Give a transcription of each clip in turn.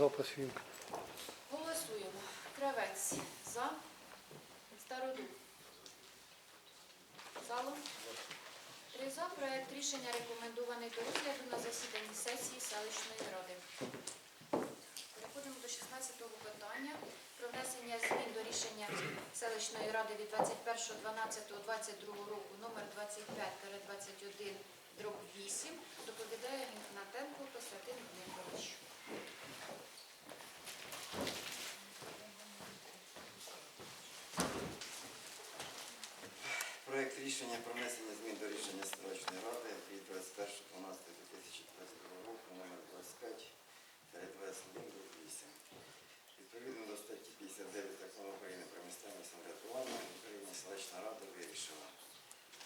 За. Голосуємо. Кравець за. Стародуб. Залом. Три за. Проект рішення рекомендований до розгляду на засіданні сесії селищної ради. Переходимо до 16-го питання про внесення змін до рішення селищної ради від 21.12.22 року номер 25-21 дроб 8. Доповідає Гнатенко Костянтин Дмитрович. Проект рішення про внесення змін до рішення селищної ради від 21.12.2022 року номер 25 21 Відповідно до статті 59 Закону України про місцеве самоврядування Україна селищна рада вирішила.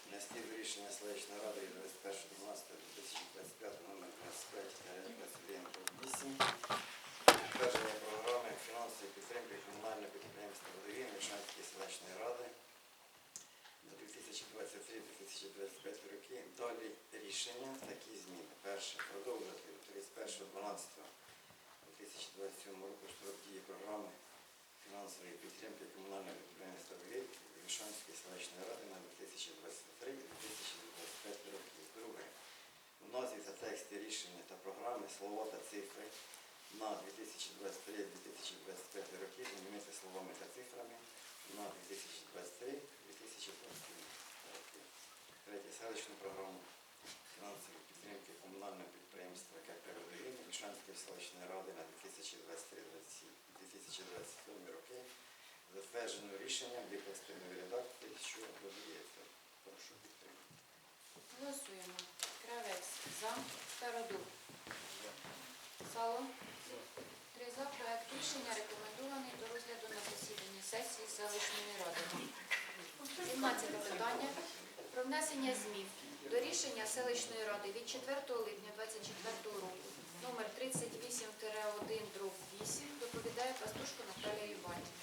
Внести до рішення селищної ради від 21.12.2025 номер 25 21 8 Затвердження програми фінансової підтримки комунального підприємства «Водогін» Вишанської селищної ради на 2023-2025 роки. Далі рішення такі зміни. Перше. Продовжити 31.12.2027 року строк дії програми фінансової підтримки комунального підприємства Вишанської селищної ради на 2023-2025 роки. Друге. У назві та тексті рішення та програми слова та цифри на 2023-2025 роки замінити словами та цифрами на 2023-2027 роки. Третє. Селищну програму фінансової підтримки комунального підприємства КП «Водогін» Вішанської селищної ради на 2023-2027 роки затверджено рішенням викласти нові редакції, що додається. Прошу підтримати. Голосуємо. Кравець за. Стародуб. Сало. Три за. Проект рішення рекомендований до розгляду на засіданні сесії селищної ради. 17 питання про внесення змін до рішення селищної ради від 4 липня 2024 року номер 38-1 дроб 8 доповідає пастушко Наталія Іванівна.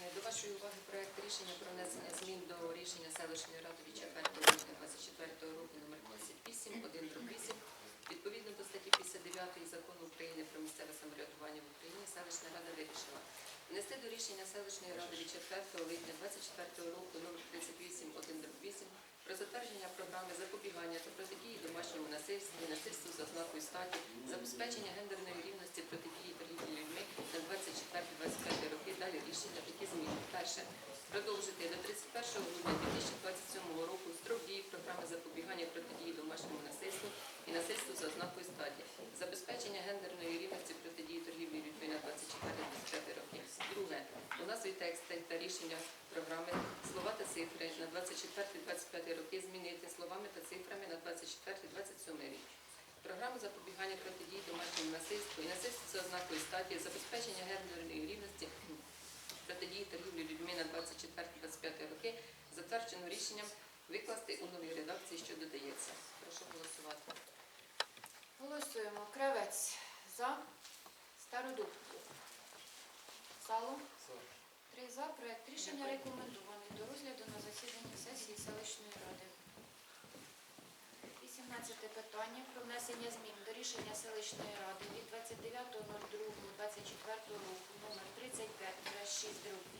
Е, До вашої уваги проект рішення про внесення змін до рішення селищної ради від 4 липня 24 року номер 28, 1 8. Відповідно до статті 59 закону України про місцеве самоврядування в Україні, селищна рада вирішила внести до рішення селищної ради від 4 липня 24 року номер 38, про затвердження програми запобігання та протидії домашньому насильству насильству за ознакою статі, забезпечення гендерної рівності протидії торгівлі людьми на 24-25 роки. Далі рішення такі зміни. Перше. Продовжити до 31 грудня 2027 року строк дії програми запобігання протидії домашньому насильству і насильству за ознакою статі, забезпечення гендерної рівності протидії торгівлі людьми на 24-25 роки. Друге. У назві тексти та рішення програми слова та цифри на 24-25 роки змінити словами та цифрами на 24-27 рік. Програму запобігання протидії домашньому насильству і насильству за ознакою статі, забезпечення гендерної рівності протидії торгівлі людьми на 24-25 роки затверджено рішенням викласти у новій редакції, що додається. Прошу голосувати. Голосуємо. Кравець за. Стародуб. Сало. Три за. Проект рішення рекомендований до розгляду на засіданні сесії селищної ради. 18 питання про внесення змін до рішення селищної ради від 29.02.24 року номер 35-6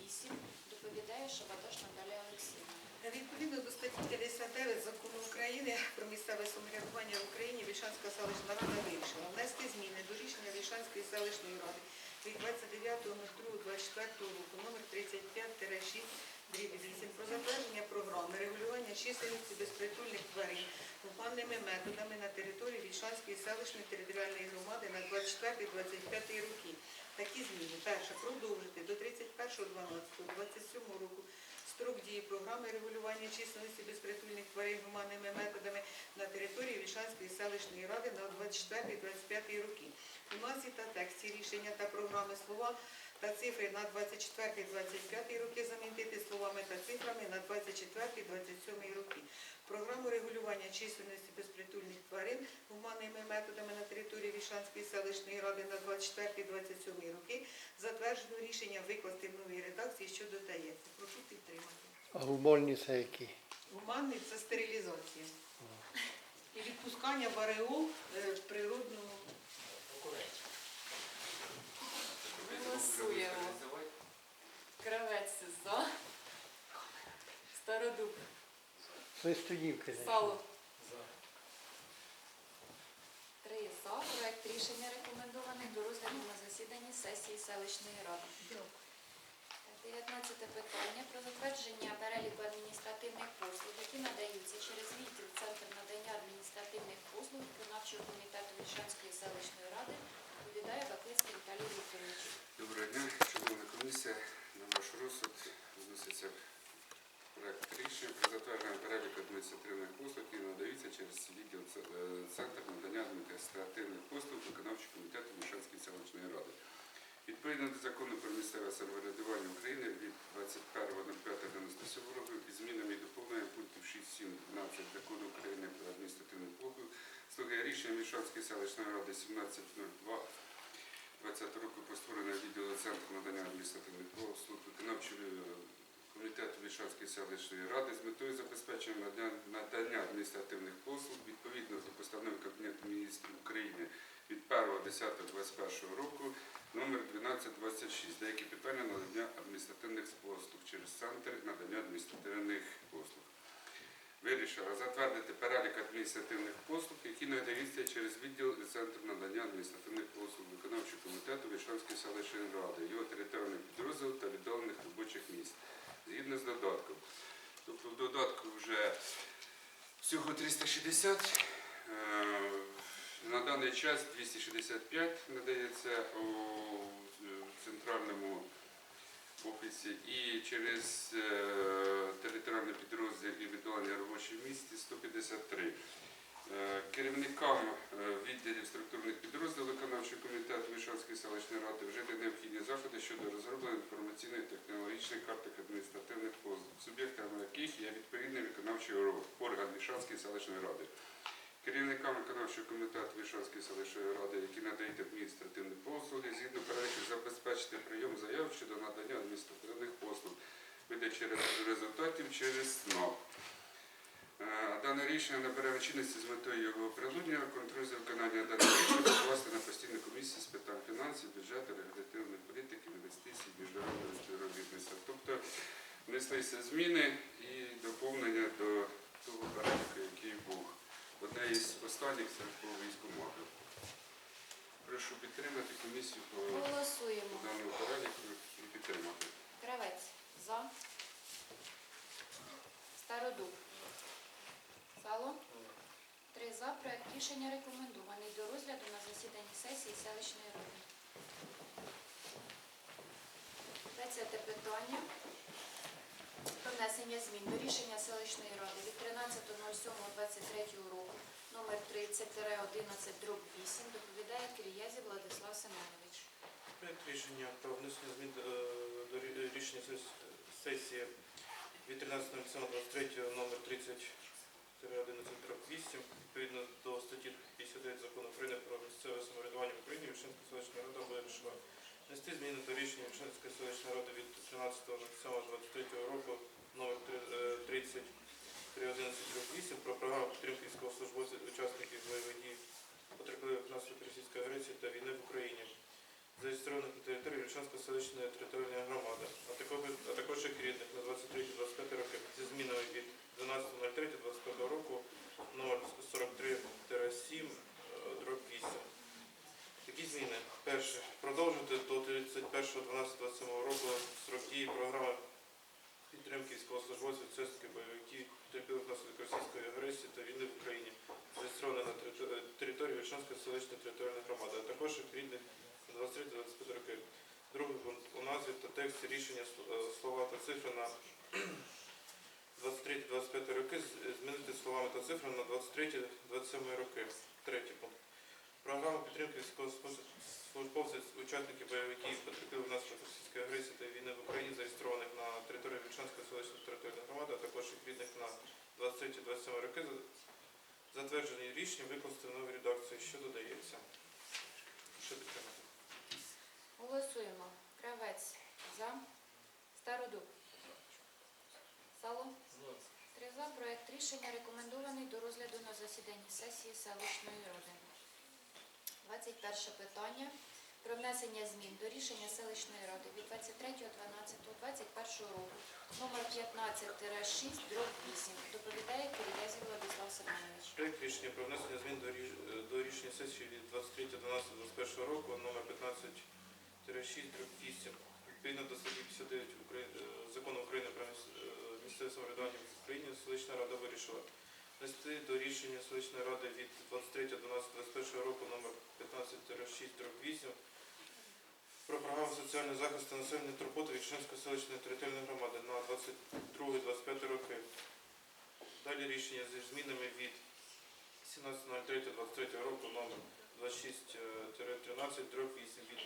8 доповідає Шабаташ Наталія Олексіївна. Відповідно до статті 59 закону України про місцеве самоврядування в Україні Вільшанська селищна рада вирішила внести зміни до рішення Вільшанської селищної ради від 29.02.24 року номер 35-6 8 про затвердження програми регулювання чисельності безпритульних тварин гуманними методами на території Вільшанської селищної територіальної громади на 24-25 роки. Такі зміни. Перше. Продовжити до 31.12.27 року строк дії програми регулювання численності безпритульних тварин гуманними методами на території Вільшанської селищної ради на 24-25 роки. У назві та тексті рішення та програми слова та цифри на 24-25 роки замінити словами та цифрами на 24-27 роки. Програму регулювання численності безпритульних тварин гуманними методами на території Вільшанської селищної ради на 24-27 роки затверджено рішення викласти в новій редакції, що додається. Прошу підтримати. А гумольні це які? Гуманний це стерилізація. І відпускання в ареол е, природного Голосуємо. Кравець за. Стародуб. Листунівки. Сало. Три за. Проект рішення рекомендований до розгляду на засіданні сесії селищної ради. 19 питання про затвердження переліку адміністративних послуг, які надаються через відділ Центр надання адміністративних послуг виконавчого комітету Вільшанської селищної ради відповідає Баклицький Віталій Вікторович. Доброго дня, шановна комісія. На ваш розсуд вноситься проект рішення про затвердження переліку адміністративних послуг, які надаються через відділ е, Центр надання адміністративних послуг виконавчого комітету Мішанської селищної ради. Відповідно до закону про місцеве самоврядування України від 21.05.97 року із змінами і доповненням пунктів 6, 7, 12 закону України про адміністративні послуги слуги рішення Мішанської селищної ради 1702 20 року створення відділу Центру надання адміністративних послуг виконавчого комітету Вільшанської селищної ради з метою забезпечення надання адміністративних послуг відповідно до постанови Кабінету міністрів України від 1.10.21 року номер 1226 деякі питання надання адміністративних послуг через центр надання адміністративних послуг. Вирішила затвердити перелік адміністративних послуг, які надаються через відділ і центр надання адміністративних послуг виконавчого комітету Вільшанської селищної ради, його територіальних підрозділів та віддалених робочих місць, згідно з додатком. Тобто в додатку вже всього 360. е, На даний час 265 надається у е, центральному офісі і через е, територіальний підрозділ і віддалення робочі місці 153. Е, Керівникам е, відділів структурних підрозділів виконавчого комітету Вишанської селищної ради вжити необхідні заходи щодо розроблення інформаційної технологічної карти адміністративних послуг, суб'єктами яких є відповідний виконавчий орган Вишанської селищної ради. Керівникам виконавчого комітету Вишанської селищної ради, які надають адміністративні послуги, згідно переліку забезпечити прийом заяв щодо надання адміністративних послуг, видачі рез- результатів через СНОП. Е, Дане рішення набере чинності з метою його оприлюднення, контроль за виконання даного рішення покласти на постійну комісію з питань фінансів, бюджету, регулятивної політики, інвестицій, міжнародного співробітництва. Тобто внеслися зміни і доповнення до того переліку, який був. Одне із останніх це по військомату. Прошу підтримати комісію по Голосуємо. даному переліку і підтримати. Кравець за. Стародуб. Сало. Три за. Проект рішення рекомендований до розгляду на засіданні сесії селищної ради. Десяте питання. Про внесення змін до рішення селищної ради від 13.07.23 року номер 30-11 дроб 8 доповідає Киріязі Владислав Семенович. Проект рішення про внесення змін до рішення сесії від 13.07.23 номер 30 8 відповідно до статті 59 закону України про місцеве самоврядування в Україні Вишенська селищна рада вирішила внести зміни до рішення Вишенської селищної ради від 13.07.23 року номер е, 30 8 про програму підтримки військовослужбовців учасників бойових дій потерпілих внаслідок російської агресії та війни в Україні зареєстрованих на території Вільшанської селищної територіальної громади, а також, а їх рідних на 23-25 роки зі змінами від 12.03.25 року номер 43-7 дроб 8. Такі зміни. Перше. Продовжити до 31.12.27 року срок дії програми підтримки військовослужбовців, учасників бойовиків, потерпілих внаслідок російської агресії та війни в Україні, зареєстрованих на території Вільшанської селищної територіальної громади, а також на 23-25 роки. Другий пункт. У назві та тексті рішення е, слова та цифри на 23-25 роки з- змінити словами та цифрами на 23-27 роки. Третій пункт. Програма підтримки військовослужбовців, учасників бойових дій, потерпілих внаслідок російської агресії та війни в Україні, зареєстрованих на території Вільшанської селищної територіальної громади, а також їх рідних на 23-27 роки, затверджені рішення викласти в новій редакції, що додається. Що підтримати? Голосуємо. Кравець за. Стародуб. Сало. Три за. Проект рішення рекомендований до розгляду на засіданні сесії селищної ради. 21 питання. про внесення змін до рішення селищної ради від 23.12.21 року номер 15-6 дроб 8. Доповідає Кирилязів Владислав Семенович. Проект рішення про внесення змін до, ріш- е, до рішення сесії від 23.12.21 року номер 15-6 8. Відповідно до статті 59 е, Закону України про міс- е, місцеве самоврядування в Україні селищна рада вирішила внести до рішення селищної ради від 23.12.21 року номер 15-6 8 про програму соціального захисту населення Турботи Вічненської селищної територіальної громади на 22-25 роки. Далі рішення зі змінами від 17.03.23 року номер 26 13 8 від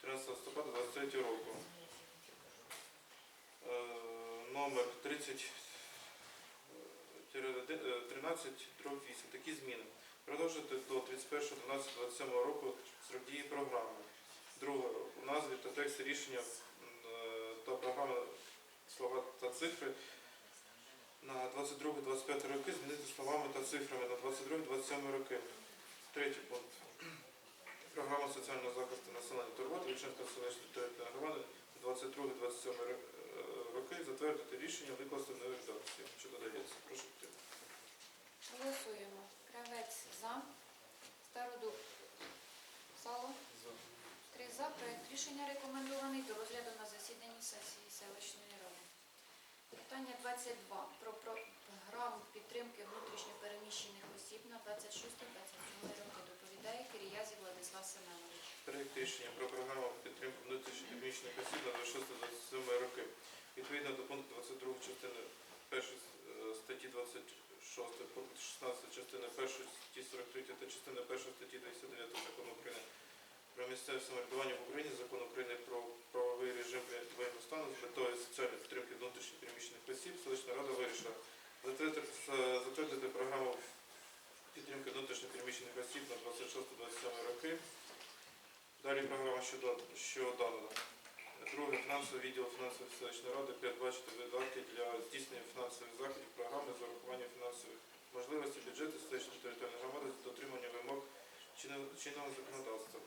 13 листопада 23 року. Номер 30 13 8 Такі зміни. Продовжити до 31.12.27 року срок дії програми. Друге. У назві та тексті рішення е, та програми слова та цифри на 22-25 роки змінити словами та цифрами на 22-27 роки. Третій пункт. Програма соціального захисту населення Турботи Вільчинська селищної територіальної громади 22-27 ро- е, роки затвердити рішення викласти в новій редакції, що додається. Прошу підтримати. Голосуємо. Кравець за. Стародуб. Сало. Три за. Проект рішення рекомендований до розгляду на засіданні сесії селищної ради. Питання 22 про програму підтримки внутрішньопереміщених осіб на 26-27 роки. Доповідає Киріязів Владислав Семенович. Проект рішення про програму підтримки внутрішньої осіб на 26-27 роки. Відповідно до пункту 22 частини 1 статті 26, пункт 16 частини 1 статті 43 та частини 1 статті 29 Закону України про місцеве самоврядування в Україні, Закон України про правовий режим воєнного стану з метою соціальної підтримки внутрішньо переміщених осіб, селищна рада вирішила затвердити, затвердити програму підтримки внутрішньо переміщених осіб на 26-27 роки. Далі програма що, що дана. Друге, фінансовий відділ фінансової селищної ради передбачити видатки для здійснення фінансових заходів програми з урахуванням фінансових можливостей бюджету селищної територіальної громади з дотриманням вимог чинного, законодавства.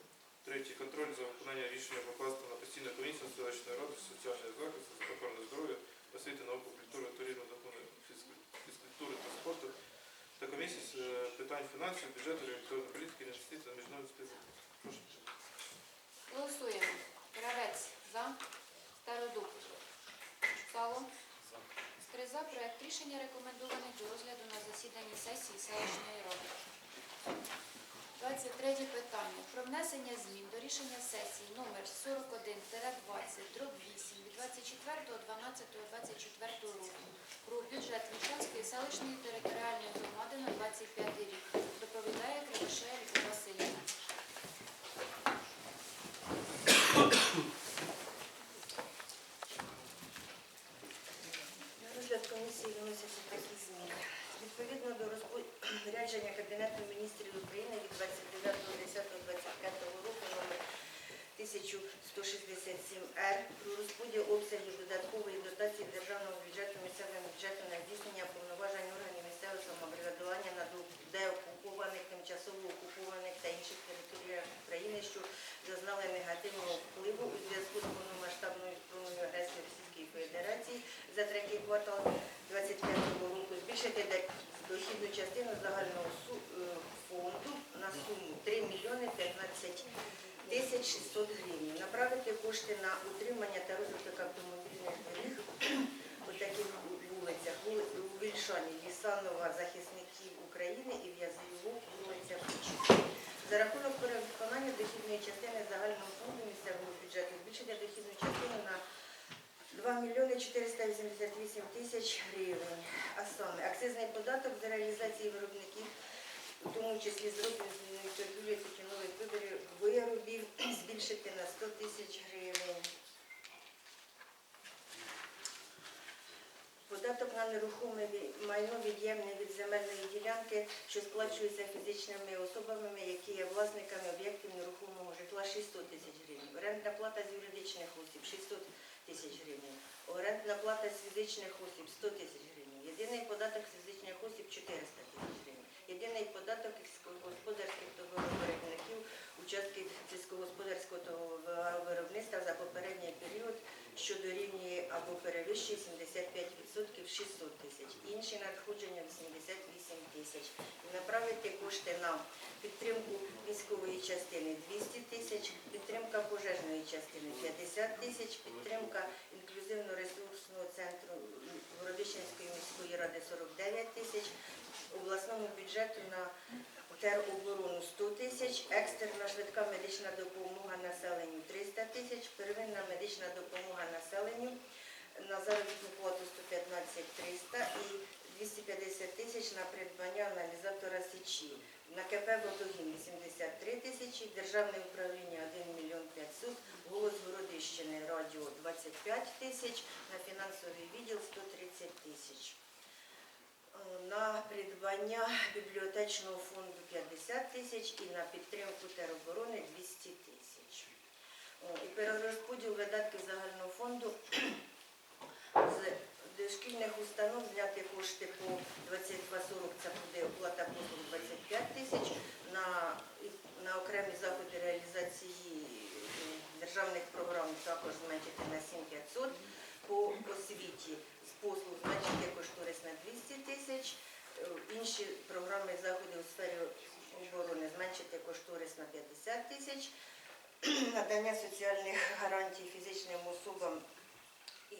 Третій, контроль за виконанням рішення покласти на постійну комісію селищної ради соціального захисту, охорони здоров'я, освіти, науки, культури, туризму, закону, фізкультури та спорту та комісії з е, питань фінансів, бюджету, регуляторної політики, інвестицій та міжнародних співпраці. Прошу підтримати. Голосуємо. Кравець за. Стародуб. Сало. Три за. Проект рішення рекомендований до розгляду на засіданні сесії селищної ради. 23 питання. Про внесення змін до рішення сесії номер 41 20 8 від 24.12.24 року про бюджет Вільшанської селищної територіальної громади на 25 рік. Доповідає Кривошея Вікторія Васильівна. На розгляд комісії виносяться такі зміни. Відповідно до розпорядження Кабінету міністрів України від 29.10.25 року номер 1167-Р розподіл обсягів додаткової дотації державного бюджету місцевим бюджетом на здійснення повноважень органів місцевого самоврядування на деокупованих, тимчасово окупованих та інших територіях України, що зазнали негативного впливу у зв'язку з повномасштабною збройною агресією Російської Федерації за третій квартал 2025 року. Збільшити дохідну частину загального е, фонду на суму 3 мільйони 15 тисяч 600 гривень. Направити кошти на утримання та розвиток автомобільних доріг у таких вулицях. У Вільшані, Лісанова, Захисників України і В'язову вулиця Кучі. За рахунок перевиконання дохідної частини загального фонду місцевого бюджету збільшити дохідну частину на 2 мільйони 488 тисяч гривень. А саме акцизний податок за реалізації виробників, у тому числі зробленої торгівлі тютюнових виборів- виробів, збільшити на 100 тисяч гривень. Податок на нерухоме майно від'ємне від земельної ділянки, що сплачується фізичними особами, які є власниками об'єктів нерухомого житла 600 тисяч гривень. Орендна плата з юридичних осіб 600 тисяч гривень. Орендна плата з фізичних осіб 100 тисяч гривень. Єдиний податок з фізичних осіб 400 тисяч гривень. Єдиний податок із сільськогосподарських товаровиробників, учасників сільськогосподарського підвищує 75% 600 тисяч. Інші надходження 88 тисяч. Направити кошти на підтримку військової частини 200 тисяч, підтримка пожежної частини 50 тисяч, підтримка інклюзивно-ресурсного центру Городищенської міської ради 49 тисяч, обласному бюджету на тероборону 100 тисяч, екстерна швидка медична допомога населенню 300 тисяч, первинна медична допомога населенню на заробітну плату 115 300 і 250 тисяч на придбання аналізатора січі. На КП «Водогін» 83 тисячі, Державне управління 1 мільйон 500, Голос Городищини радіо 25 тисяч, на фінансовий відділ 130 тисяч. Е, На придбання бібліотечного фонду 50 тисяч і на підтримку тероборони 200 тисяч. І перерозподіл видатків загального фонду з дошкільних установ зняти кошти по 2240, це буде оплата послуг 25 тисяч, на, на окремі заходи реалізації державних програм також зменшити на 7500, по освіті послуг зменшити кошторис на 200 тисяч, е, інші програми заходи у сфері оборони зменшити кошторис на 50 тисяч, надання соціальних гарантій фізичним особам і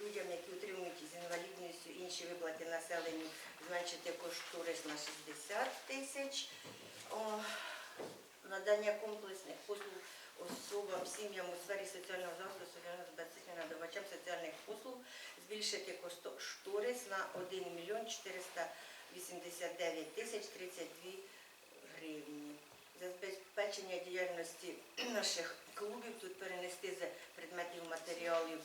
людям, які отримують з інвалідністю інші виплати населенню, зменшити кошторис на 60 тисяч. Надання комплексних послуг особам, сім'ям у сфері соціального захисту, соціального забезпечення надавачам соціальних послуг, збільшити кошторис на 1 мільйон 489 тисяч 32 гривні. Забезпечення діяльності наших клубів тут перенести з предметів матеріалів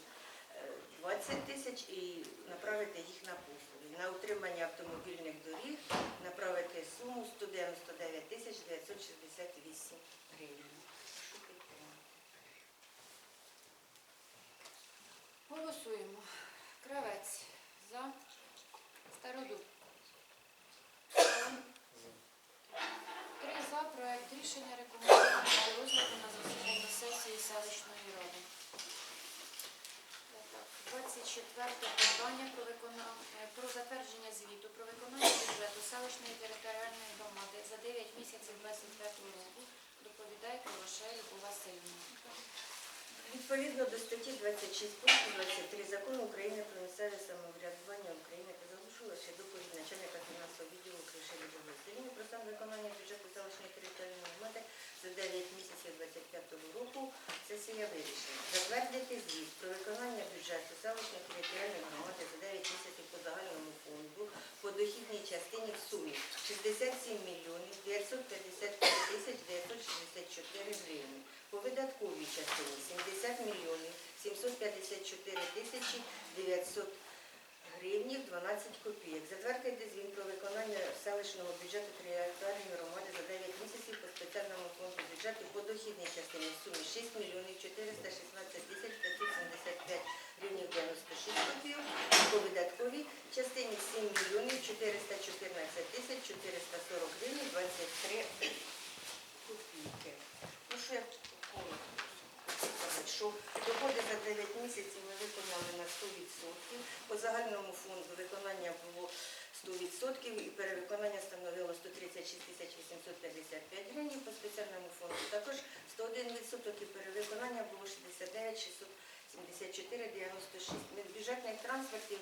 е, 20 тисяч і направити їх на послуги. На утримання автомобільних доріг направити суму 199 тисяч 968 гривень. Голосуємо. Кравець за. Стародуб. Три за. Проект рішення рекомендуємо до розгляду на засіданні сесії селищної ради. 24 питання про, викона... е, про затвердження звіту про виконання бюджету селищної територіальної громади за 9 місяців 25 року доповідає Кривошей Любов Васильівна. Відповідно до статті 26 пункту 23 закону України про місцеве самоврядування України та залишила ще доповідь начальника фінансового відділу Кришелі Васильівни про стан виконання бюджету селищної територіальної громади за 9 місяців 25 року. Сесія вирішила затвердити звіт про виконання бюджету селищної територіальної громади за 9 місяців по загальному фонду по дохідній частині в сумі 67 мільйонів 955 тисяч 964 гривні. По видатковій частині 70 мільйонів 754 тисячі 900 гривнів 12 копійок. Затвердити звіт про виконання селищного бюджету територіальної громади за 9 місяців по спеціальному фонду бюджету по дохідній частині в сумі 6 мільйонів 416 тисяч 575 гривень 96 копійок. По видатковій частині 7 мільйонів 414 тисяч 440 гривень 23 копійки. Ну, що я коротко сказати, що доходи за 9 місяців ми виконали на 100%. По загальному фонду виконання було 100% і перевиконання становило 136 тисяч 855 гривень. По спеціальному фонду також 101% і перевиконання було 69 674 96. Від бюджетних трансфертів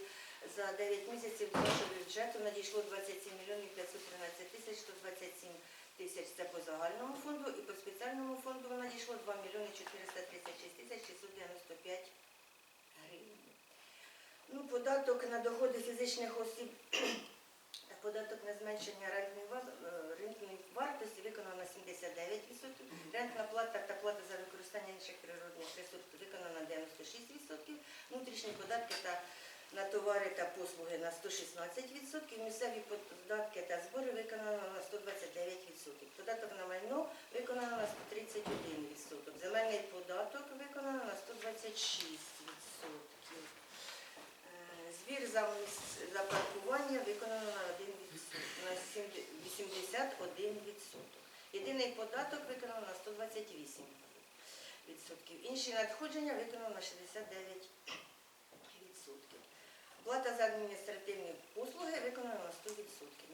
за 9 місяців до нашого бюджету надійшло 27 мільйонів 513 тисяч 127 тисяч це по загальному фонду і по спеціальному фонду надійшло 2 мільйони 436 тисяч 695 гривень. Ну, податок на доходи фізичних осіб та податок на зменшення рентної е, вартості виконано на 79%, рентна плата та плата за використання інших природних ресурсів виконано на 96%, внутрішні податки та на товари та послуги на 116%, місцеві податки та збори виконано на 129%, податок на майно виконано на 131%, земельний податок виконано на 126%. Збір за, за паркування виконано на 1 на 7 81%. Єдиний податок виконано на 128%. Інші надходження виконано на 69%. Плата за адміністративні послуги виконана на 100%.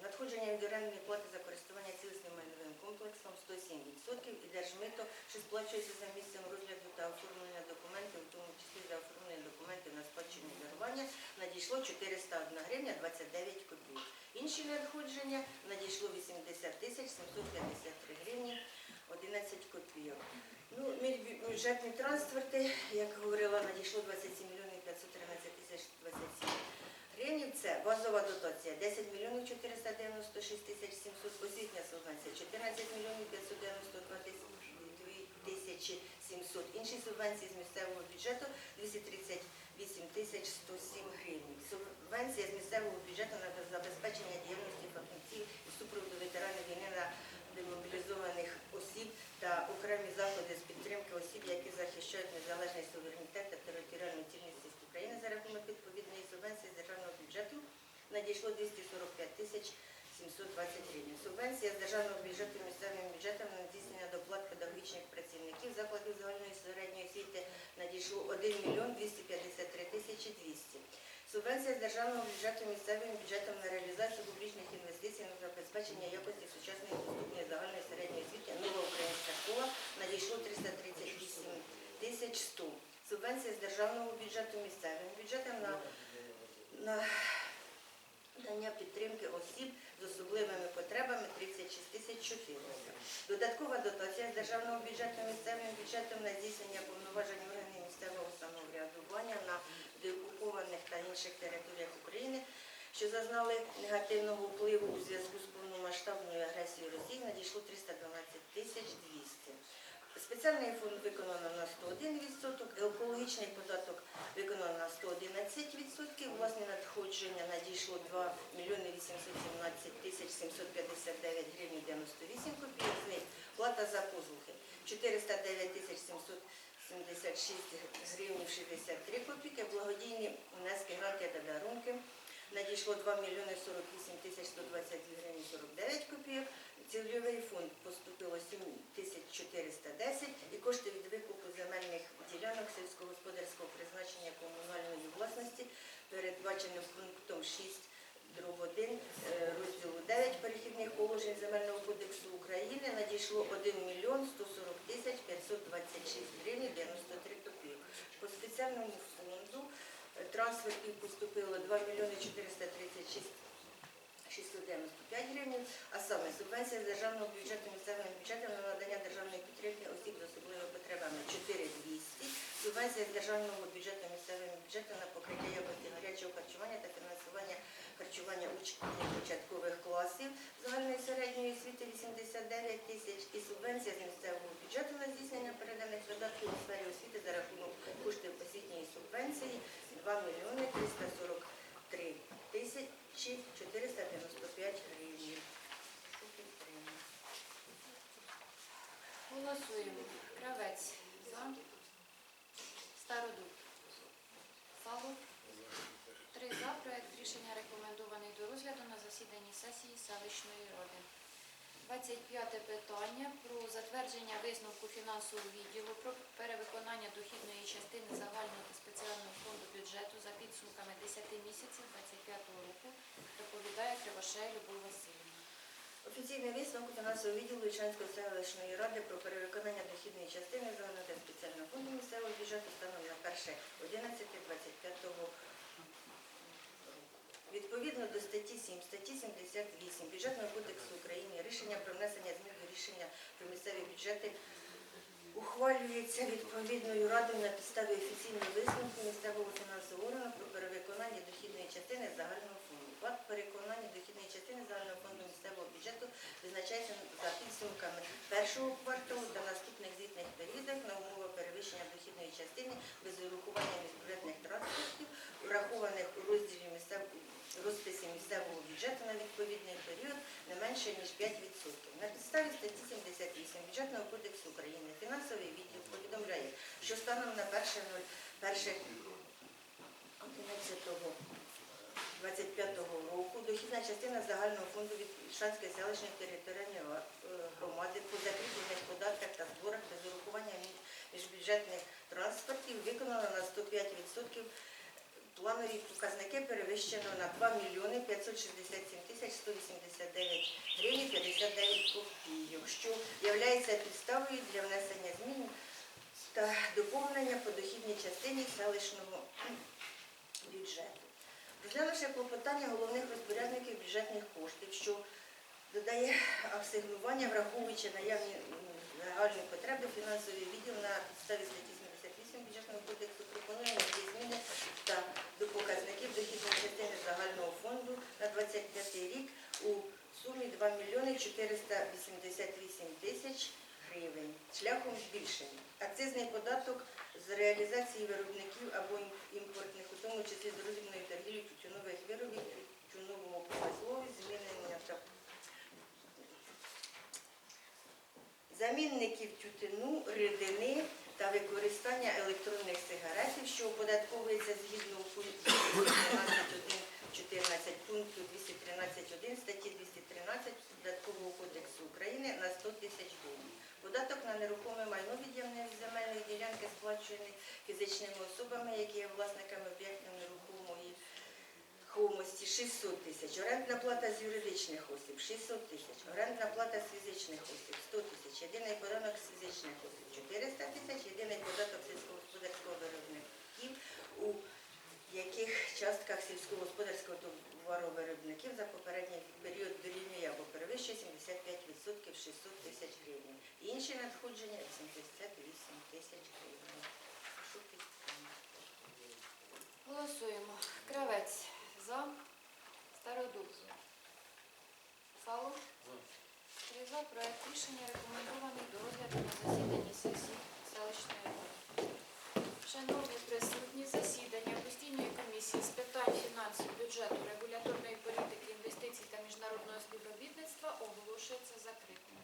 Надходження від орендної плати за користування цілісним майновим комплексом 107% і держмито, що сплачується за місцем розгляду та оформлення документів, в тому числі за оформлення документів на спадщину дарування, надійшло 401 гривня 29 копійок. Інші надходження надійшло 80 тисяч 753 гривні 11 копійок. Ну, бюджетні трансферти, як говорила, надійшло 27 мільйонів 513 тисяч 27 гривень. Це базова дотація 10 мільйонів 496 тисяч 700, освітня субвенція 14 мільйонів 592 тисячі 700. Інші субвенції з місцевого бюджету 238 тисяч 107 гривень. Субвенція з місцевого бюджету на забезпечення діяльності фахівців і супроводу ветеранів війни на демобілізованих осіб та окремі заходи з підтримки осіб, які захищають незалежний суверенітет та територіальну України за рахунок відповідної субвенції з державного бюджету надійшло 245 тисяч 720 гривень. Субвенція з державного бюджету місцевим бюджетом на здійснення доплат педагогічних працівників закладів загальної середньої освіти надійшло 1 мільйон 253 тисячі 200. Субвенція з державного бюджету місцевим бюджетом на реалізацію публічних інвестицій на забезпечення якості сучасної доступної загальної середньої освіти нова українська школа надійшло 338 тисяч 100. Субвенція з державного бюджету місцевим бюджетом на, на надання підтримки осіб з особливими потребами 36 тисяч 400. Додаткова дотація з державного бюджету місцевим бюджетом на здійснення повноважень органів місцевого самоврядування на деокупованих та інших територіях України, що зазнали негативного впливу у зв'язку з повномасштабною агресією Росії, надійшло 312 тисяч 200. Спеціальний фонд виконано на 101%, екологічний податок виконано на 111%, власні надходження надійшло 2 мільйони 817 тисяч 759 гривень 98 копійок, з них плата за послуги 409 тисяч 776 гривень 63 копійки, благодійні внески, гранти та дарунки. Надійшло 2 мільйони 48 тисяч 122 гривень 49 копійок, Цільовий фонд поступило 7 тисяч 410 і кошти від викупу земельних ділянок сільськогосподарського призначення комунальної власності передбачено пунктом 6 дроб 1 е, розділу 9 перехідних положень Земельного кодексу України надійшло 1 мільйон 140 тисяч 526 гривень 93 копійок. По спеціальному фонду е, трансфертів поступило 2 мільйони 436 695 гривень, а саме субвенція з державного бюджету місцевим бюджетом на надання державної підтримки осіб з особливими потребами 4200, субвенція з державного бюджету місцевим бюджетом на покриття якості гарячого харчування та фінансування харчування учнів початкових класів загальної середньої освіти 89 тисяч і субвенція з місцевого бюджету на здійснення переданих видатків у сфері освіти за рахунок коштів освітньої субвенції 2 мільйони 343 тисячі 495 гривень. Голосуємо. Кравець за. Стародуб. Сало. Три за. Проект рішення рекомендований до розгляду на засіданні сесії селищної ради. 25 питання про затвердження висновку фінансового відділу про перевиконання дохідної частини загального та спеціального фонду бюджету за підсумками 10 місяців 25 року доповідає Кривошея Любов Васильівна. Офіційний висновок фінансового відділу Ічанської селищної ради про перевиконання дохідної частини загального спеціального фонду місцевого бюджету станом на 1.11.25 року. Відповідно до статті 7, статті 78 Бюджетного кодексу України рішення про внесення змін до рішення про місцеві бюджети ухвалюється відповідною радою на підставі офіційного висновку місцевого фінансового органу про перевиконання дохідної частини загального фонду. Факт переконання дохідної частини загального фонду місцевого бюджету визначається за підсумками першого кварталу та наступних звітних періодах на умовах перевищення дохідної частини без урахування міжбюджетних транспортів, врахованих у розділі розписі місцевого бюджету на відповідний період не менше ніж 5%. На підставі статті 78 Бюджетного кодексу України фінансовий відділ повідомляє, що станом на 1.11.25 року дохідна частина загального фонду від Шанської селищної територіальної е, громади по закріплених податках та зборах без урахування міжбюджетних транспортів виконана на 105% планові показники перевищено на 2 мільйони 567 тисяч 189 гривень 59 копійок, що є підставою для внесення змін та доповнення по дохідній частині селищного бюджету. Розглянувши клопотання головних розпорядників бюджетних коштів, що додає асигнування, враховуючи наявні м, загальні потреби, фінансовий відділ на підставі статті 78 бюджетного кодексу пропонує внести зміни та до показників дохідної частини загального фонду на 25 рік у сумі 2 мільйони 488 тисяч гривень шляхом збільшення. Акцизний податок з реалізації виробників або імпортних, у тому числі з роздрібної торгівлі тютюнових виробів, тютюнового промислові, змінення та замінників тютюну, рідини та використання електронних сигаретів, що оподатковується згідно пункту 213.1.14 пункту 213.1 статті 213 Податкового кодексу України на 100 тисяч гривень. Податок на нерухоме майно від'ємної земельної ділянки сплачений фізичними особами, які є власниками об'єктів нерухомої Хомості 600 тисяч, орендна плата з юридичних осіб 600 тисяч, орендна плата з фізичних осіб 100 тисяч, єдиний податок з фізичних осіб 400 тисяч, єдиний податок сільськогосподарського виробників, у яких частках сільськогосподарського товаровиробників за попередній період дорівнює або перевищує 75% 600 тисяч гривень. Інші надходження 88 тисяч гривень. Прошу підтримати. Голосуємо. Кравець за. Стародуб. Сало. Три за. Проект рішення рекомендований до розгляду на засіданні сесії. Шановні присутні, засідання постійної комісії з питань фінансів, бюджету, регуляторної політики, інвестицій та міжнародного співробітництва оголошується закритим.